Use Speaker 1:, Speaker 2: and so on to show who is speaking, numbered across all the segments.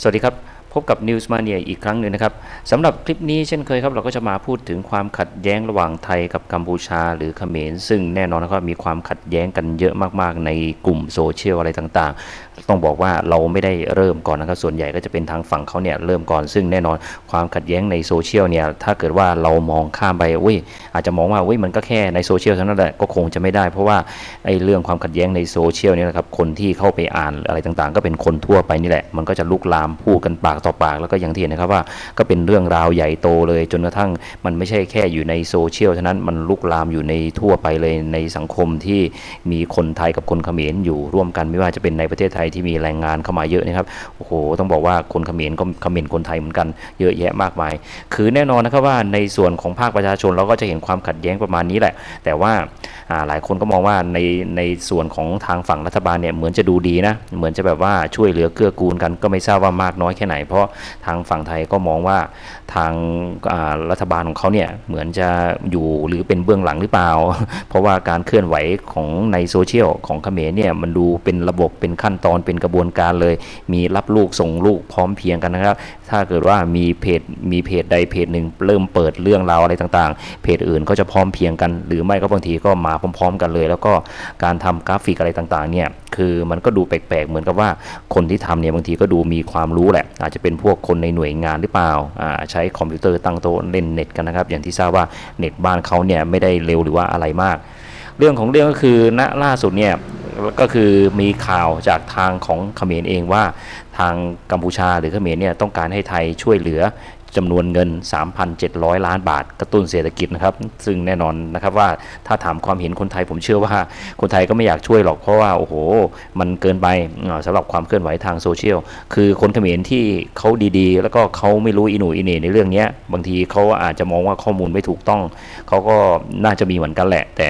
Speaker 1: สวัสดีครับ พบกับ News Mania อีกครั้งหนึ่งนะครับสำหรับคลิปนี้เช่นเคยครับ เราก็จะมาพูดถึงความขัดแย้งระหว่างไทยกับกัมพูชาหรือเขมร ซึ่งแน่นอนนะครับมีความขัดแย้งกันเยอะมากๆ ในกลุ่มโซเชียลอะไรต่างๆ ต้องบอกว่าเราไม่ได้เริ่มก่อนนะครับ ส่วนใหญ่ก็จะเป็นทางฝั่งเขาเนี่ยเริ่มก่อน ซึ่งแน่นอนความขัดแย้งในโซเชียลเนี่ยถ้าเกิดว่าเรามองข้ามไปอุ้ยอาจจะมองว่าอุ้ยมันก็แค่ในโซเชียลเท่านั้นแหละก็คงจะไม่ได้ เพราะว่าไอ้เรื่องความขัดแย้งในโซเชียลเนี่ยนะครับคนที่เข้าไปอ่านอะไรต่างๆ ก็เป็นคนทั่วไปนี่แหละมันก็จะลุกลามพูดกันปากต่อปากแล้วก็อย่างที่เห็นนะครับว่าก็เป็นเรื่องราวใหญ่โตเลย จนกระทั่งมันไม่ใช่แค่อยู่ในโซเชียลเท่านั้นมันลุกลามอยู่ในทั่วไปเลยในสังคมที่มีคนไทยกับคนเขมรอยู่ร่วมกันไม่ว่าจะเป็นในประเทศไทยที่มีแรงงานเข้ามาเยอะนะครับโอ้โหต้องบอกว่าคนเขมรก็เขมรคนไทยเหมือนกันเยอะแยะมากมาย คือแน่นอนนะครับว่าในส่วนของภาคประชาชนเราก็จะเห็นความขัดแย้งประมาณนี้แหละ แต่ว่าหลายคนก็มองว่าในในส่วนของทางฝั่งรัฐบาลเนี่ยเหมือนจะดูดีนะเหมือนจะแบบว่าช่วยเหลือเกื้อกูลกันก็ไม่ทราบว่ามากน้อยแค่ไหนเพราะทางฝั่งไทยก็มองว่าทางรัฐบาลของเขาเนี่ยเหมือนจะอยู่หรือเป็นเบื้องหลังหรือเปล่า เพราะว่าการเคลื่อนไหวของในโซเชียลของเขมรเนี่ยมันดูเป็นระบบเป็นขั้นตอนเป็นกระบวนการเลย มีรับลูกส่งลูกพร้อมเพียงกันนะครับ ถ้าเกิดว่ามีเพจมีเพจใดเพจหนึ่งเริ่มเปิดเรื่องราวอะไรต่างๆ เพจอื่นก็จะพร้อมเพียงกัน หรือไม่ก็บางทีก็มาพร้อม ๆ กันเลย แล้วก็การทำกราฟิกอะไรต่างๆเนี่ยคือมันก็ดูแปลกๆเหมือนกับว่าคนที่ทำเนี่ยบางทีก็ดูมีความรู้แหละอาจจะเป็นพวกคนในหน่วยงานหรือเปล่าอ่าใช้คอมพิวเตอร์ตั้งโต๊ะเล่นเน็ตกันนะครับ อย่างที่ทราบว่าเน็ตบ้านเขาเนี่ยไม่ได้เร็วหรือว่าอะไรมาก เรื่องของเรื่องก็คือณล่าสุดเนี่ยก็คือมีข่าวจากทางของเขมรเองว่าทางกัมพูชาหรือเขมรเนี่ยต้องการให้ไทยช่วยเหลือ จำนวนเงิน 3,700 ล้านบาทกระตุ้นเศรษฐกิจนะครับ ซึ่งแน่นอนนะครับว่าถ้าถามความเห็นคนไทยผมเชื่อว่าคนไทยก็ไม่อยากช่วยหรอกเพราะว่าโอ้โห มันเกินไปอ่าสำหรับความเคลื่อนไหวทางโซเชียลคือคนเขมรที่เขาดีๆ แล้วก็เขาไม่รู้อินูอิเน่ในเรื่องนี้บางทีเขาอาจจะมองว่าข้อมูลไม่ถูกต้องเขาก็น่าจะมีเหมือนกันแหละ แต่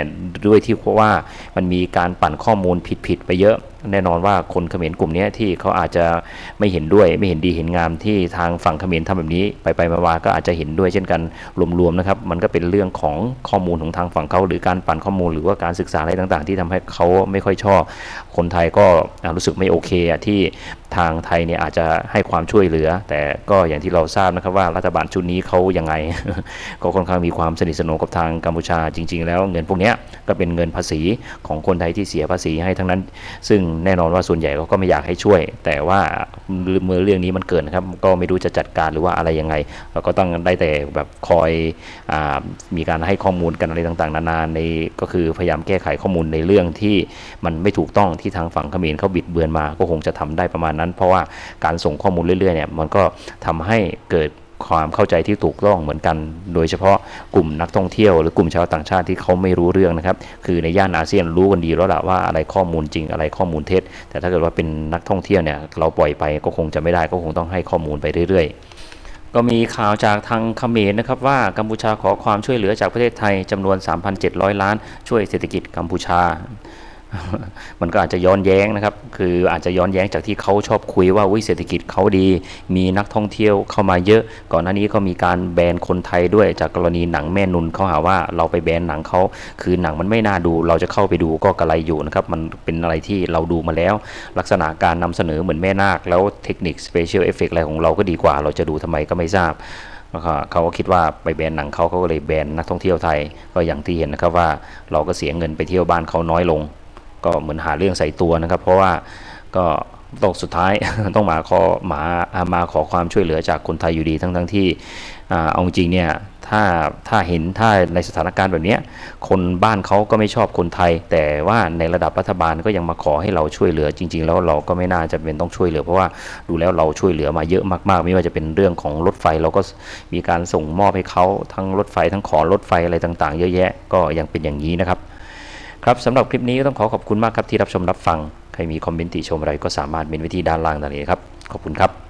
Speaker 1: ด้วยที่เพราะว่ามันมีการปั่นข้อมูลผิดๆไปเยอะ แน่นอนว่าคนเขมรกลุ่มนี้ที่เขาอาจจะไม่เห็นด้วยไม่เห็นดีเห็นงามที่ทางฝั่งเขมรทำแบบนี้ ไปไปมาๆก็อาจจะเห็นด้วยเช่นกันรวมๆนะครับ มันก็เป็นเรื่องของข้อมูลของทางฝั่งเขาหรือการปั่นข้อมูลหรือว่าการศึกษาอะไรต่างๆ ที่ทำให้เขาไม่ค่อยชอบ คนไทยก็รู้สึกไม่โอเคที่ทางไทยเนี่ยอาจจะให้ความช่วยเหลือ แต่ก็อย่างที่เราทราบนะครับว่ารัฐบาลชุดนี้เขายังไง ก็ค่อนข้างมีความสนิทสนมกับทางกัมพูชาจริง ๆ แล้วเงินพวกนี้ก็เป็นเงินภาษีของคนไทยที่เสียภาษีให้ทั้งนั้น ซึ่งแน่นอนว่าส่วนใหญ่เขาก็ไม่อยากให้ช่วย แต่ว่าเมื่อเรื่องนี้มันเกิดนะครับ ก็ไม่รู้จะจัดการหรือว่าอะไรยังไง เราก็ต้องได้แต่แบบคอยอมีการให้ข้อมูลกันอะไรต่างๆ นานาในก็คือพยายามแก้ไขข้อมูลในเรื่องที่มันไม่ถูกต้องที่ทางฝั่งเขมรเขาบิดเบือนมา ก็คงจะทำได้ประมาณนั้น เพราะว่าการส่งข้อมูลเรื่อยๆเนี่ยมันก็ทำให้เกิด ความเข้าใจที่ถูกต้องเหมือนกัน โดยเฉพาะกลุ่มนักท่องเที่ยว หรือกลุ่มชาวต่างชาติที่เขาไม่รู้เรื่องนะครับ คือในย่านอาเซียนรู้กันดีแล้วล่ะว่าอะไรข้อมูลจริงอะไรข้อมูลเท็จ แต่ถ้าเกิดว่าเป็นนักท่องเที่ยวเนี่ยเราปล่อยไปก็คงจะไม่ได้ก็คงต้องให้ข้อมูลไปเรื่อย ๆก็มีข่าวจากทางเขมรนะครับว่ากัมพูชาขอความช่วยเหลือจากประเทศไทยจำนวน 3,700 ล้าน ช่วยเศรษฐกิจกัมพูชา มันก็อาจจะย้อนแย้งนะครับ คืออาจจะย้อนแย้งจากที่เขาชอบคุยว่าวิเศรษฐกิจเขาดี มีนักท่องเที่ยวเข้ามาเยอะ ก่อนหน้านี้ก็มีการแบนคนไทยด้วยจากกรณีหนังแม่นุนเขาหาว่าเราไปแบนหนังเขาคือหนังมันไม่น่าดู เราจะเข้าไปดูก็กระไรอยู่นะครับมันเป็นอะไรที่เราดูมาแล้ว ลักษณะการนำเสนอเหมือนแม่นาค แล้วเทคนิคสเปเชียลเอฟเฟกอะไรของเราก็ดีกว่า เราจะดูทำไมก็ไม่ทราบเขาก็คิดว่าไปแบนหนังเขาเขาก็เลยแบนนักท่องเที่ยวไทย ก็อย่างที่เห็นนะครับว่าเราก็เสียเงินไปเที่ยวบ้านเขาน้อยลง ก็เหมือนหาเรื่องใส่ตัวนะครับ เพราะว่าก็ตกสุดท้ายต้องมาขอมามาขอความช่วยเหลือจากคนไทยอยู่ดีทั้งทั้งที่เอาจริงเนี่ยถ้าถ้าเห็นถ้าในสถานการณ์แบบเนี้ยคนบ้านเขาก็ไม่ชอบคนไทย แต่ว่าในระดับรัฐบาลก็ยังมาขอให้เราช่วยเหลือจริง ๆ แล้วเราก็ไม่น่าจะเป็นต้องช่วยเหลือ เพราะว่าดูแล้วเราช่วยเหลือมาเยอะมากๆ ไม่ว่าจะเป็นเรื่องของรถไฟเราก็มีการส่งมอบให้เขาทั้งรถไฟทั้งขอรถไฟอะไรต่าง ๆ เยอะแยะก็ยังเป็นอย่างนี้นะครับ ครับสำหรับคลิปนี้ก็ต้องขอขอบคุณมากครับที่รับชมรับฟัง ใครมีคอมเมนต์ติชมอะไรก็สามารถเมนไว้ที่ด้านล่างได้เลยครับ ขอบคุณครับ